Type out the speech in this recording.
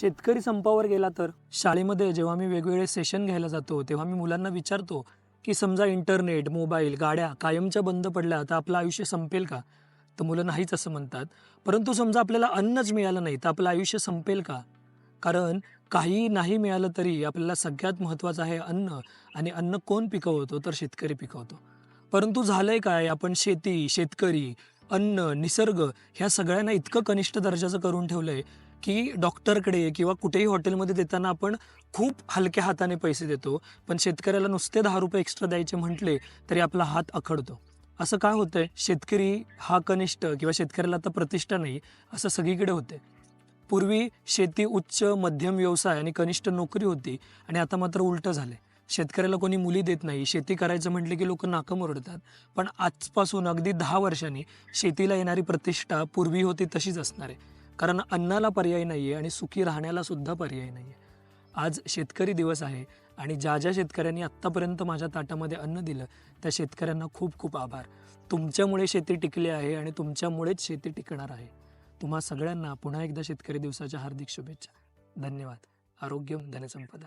शेतकरी संपावर गेला तर? शाळेमध्ये जेव्हा मी वेगवेगळे सेशन घ्यायला जातो तेव्हा मी मुलांना विचारतो की समजा इंटरनेट मोबाईल गाड्या कायमच्या बंद पडल्या तर आपलं आयुष्य संपेल का? तर मुलं नाहीच असं म्हणतात. परंतु समजा आपल्याला अन्नच मिळालं नाही तर आपलं आयुष्य संपेल का? कारण काही नाही मिळालं तरी आपल्याला सगळ्यात महत्त्वाचं आहे अन्न आणि अन्न कोण पिकवतो? तर शेतकरी पिकवतो. परंतु झालंय काय? आपण शेती शेतकरी अन्न निसर्ग ह्या सगळ्यांना इतकं कनिष्ठ दर्जाचं करून ठेवलंय की डॉक्टरकडे किंवा कुठेही हॉटेलमध्ये देताना आपण खूप हलक्या हाताने पैसे देतो. पण शेतकऱ्याला नुसते दहा रुपये एक्स्ट्रा द्यायचे म्हटले तरी आपला हात अखडतो असं काय होतंय? शेतकरी हा कनिष्ठ किंवा शेतकऱ्याला आता प्रतिष्ठा नाही असं सगळीकडे होते पूर्वी शेती उच्च मध्यम व्यवसाय आणि कनिष्ठ नोकरी होती आणि आता मात्र उलटं झालंय. शेतकऱ्याला कोणी मुली देत नाही शेती करायचं म्हटलं की लोक नाकं ओरडतात पण आजपासून अगदी दहा वर्षांनी शेतीला येणारी प्रतिष्ठा पूर्वी होती तशीच असणार आहे. कारण अन्नाला पर्याय नाही आहे आणि सुखी राहण्याला सुद्धा पर्याय नाही आहे आज शेतकरी दिवस आहे आणि ज्या ज्या शेतकऱ्यांनी आत्तापर्यंत माझ्या ताटामध्ये अन्न दिलं त्या शेतकऱ्यांना खूप खूप आभार. तुमच्यामुळे शेती टिकली आहे आणि तुमच्यामुळेच शेती टिकणार आहे. तुम्हा सगळ्यांना पुन्हा एकदा शेतकरी दिवसाच्या हार्दिक शुभेच्छा. धन्यवाद. आरोग्य धनसंपदा.